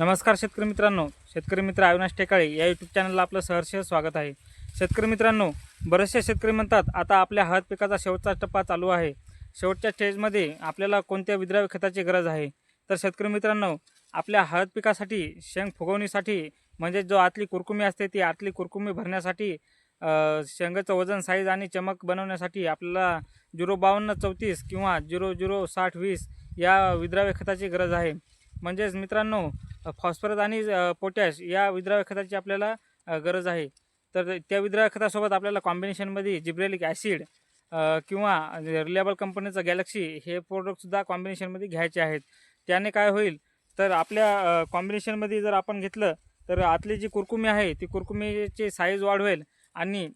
नमस्कार शेतकरी मित्रांनो शेतकरी मित्र अविनाश टेकाळे या यूट्यूब चॅनलला आपलं सहर्ष स्वागत आहे. शेतकरी मित्रांनो बरेचसे शेतकरी म्हणतात आता आपल्या हळद पिकाचा शेवटचा टप्पा चालू आहे. शेवटच्या स्टेजमध्ये आपल्याला कोणत्या विद्राव्य खताची गरज आहे? तर शेतकरी मित्रांनो आपल्या हळद पिकासाठी शेंग फुगवणीसाठी म्हणजे जो आतली कुरकुमी असते ती आतली कुरकुमी भरण्यासाठी शेंगाचं वजन साईज आणि चमक बनवण्यासाठी आपल्याला झिरो बावन्न चौतीस किंवा झिरो झिरो साठ वीस या विद्राव्य खताची गरज आहे. म्हणजेच मित्रांनो फॉस्फरस आणि पोटॅश या विद्राव्य खताची आपल्याला गरज आहे. तर त्या विद्राव्य खतासोबत आपल्याला कॉम्बिनेशनमध्ये जिब्रेलिक ॲसिड किंवा रिलायबल कंपनीचं गॅलक्सी हे प्रोडक्टसुद्धा कॉम्बिनेशनमध्ये घ्यायचे आहेत. त्याने काय होईल तर आपल्या कॉम्बिनेशनमध्ये जर आपण घेतलं तर आतली जी कुरकुमी आहे ती कुरकुमीची साईज वाढवेल आणि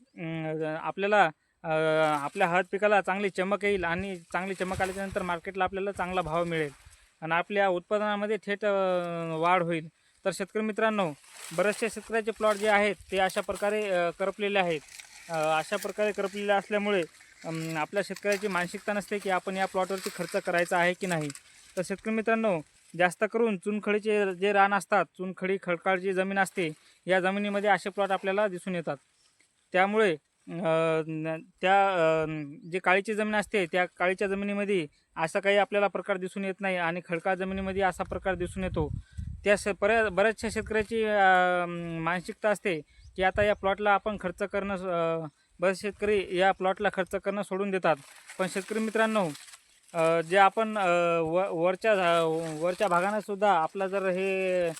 आपल्याला आपल्या हळद पिकाला चांगली चमक येईल आणि चांगली चमक आल्याच्यानंतर मार्केटला आपल्याला चांगला भाव मिळेल. आणि आपल्या उत्पादनामध्ये थेट वाढ होईल. तर शेतकरी मित्रांनो बरेचसे शेतकऱ्याचे प्लॉट जे आहेत ते अशा प्रकारे करपलेले आहेत. अशा प्रकारे करपलेले असल्यामुळे आपल्या शेतकऱ्याची मानसिकता नसते की आपण या प्लॉटवरती खर्च करायचा आहे की नाही. तर शेतकरी मित्रांनो जास्त करून चुनखडीचे जे रान असतात चुनखडी खडकाळ जी जमीन असते या जमिनीमध्ये असे प्लॉट आपल्याला दिसून येतात. त्यामुळे त्या जे काळीची जमीन असते त्या काळीच्या जमिनीमध्ये असा काही आपल्याला प्रकार दिसून येत नाही आणि खडकाळ जमिनीमध्ये असा प्रकार दिसून येतो. त्या श बऱ्या बऱ्याचशा शेतकऱ्याची मानसिकता असते की आता या प्लॉटला आपण खर्च करणं बरेच शेतकरी या प्लॉटला खर्च करणं सोडून देतात. पण शेतकरी मित्रांनो जे आपण व वरच्या झा- वरच्या भागानं सुद्धा जर हे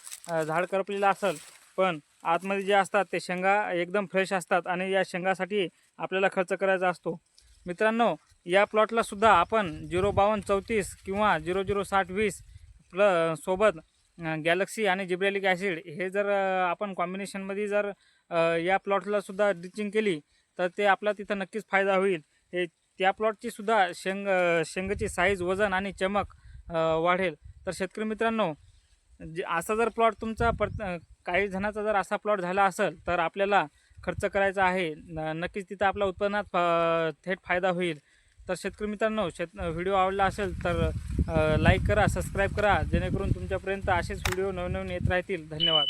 झाड करपलेलं असेल पण आतमध्ये जे असतात ते शेंगा एकदम फ्रेश असतात आणि या शेंगासाठी आपल्याला खर्च करायचा असतो. मित्रांनो या प्लॉटलासुद्धा आपण झिरो बावन्न चौतीस किंवा झिरो झिरो साठ वीस प्ल सोबत गॅलक्सी आणि जिब्रेलिक ॲसिड हे जर आपण कॉम्बिनेशनमध्ये जर या प्लॉटलासुद्धा ड्रिचिंग केली तर ते आपला तिथं नक्कीच फायदा होईल. हे त्या प्लॉटची सुद्धा शेंग शेंगाची साईज वजन आणि चमक वाढेल. तर शेतकरी मित्रांनो जे असा जर प्लॉट तुमचा परत काही जणाचा जर असा प्लॉट झाला असेल तर आपल्याला खर्च करायचा आहे. न नक्कीच तिथं आपल्या उत्पन्नात अ, थेट फायदा होईल. तर शेतकरी मित्रांनो शेत व्हिडिओ आवडला असेल तर लाईक करा सबस्क्राईब करा. जेणेकरून तुमच्यापर्यंत असेच व्हिडिओ नवनवीन येत राहतील. धन्यवाद.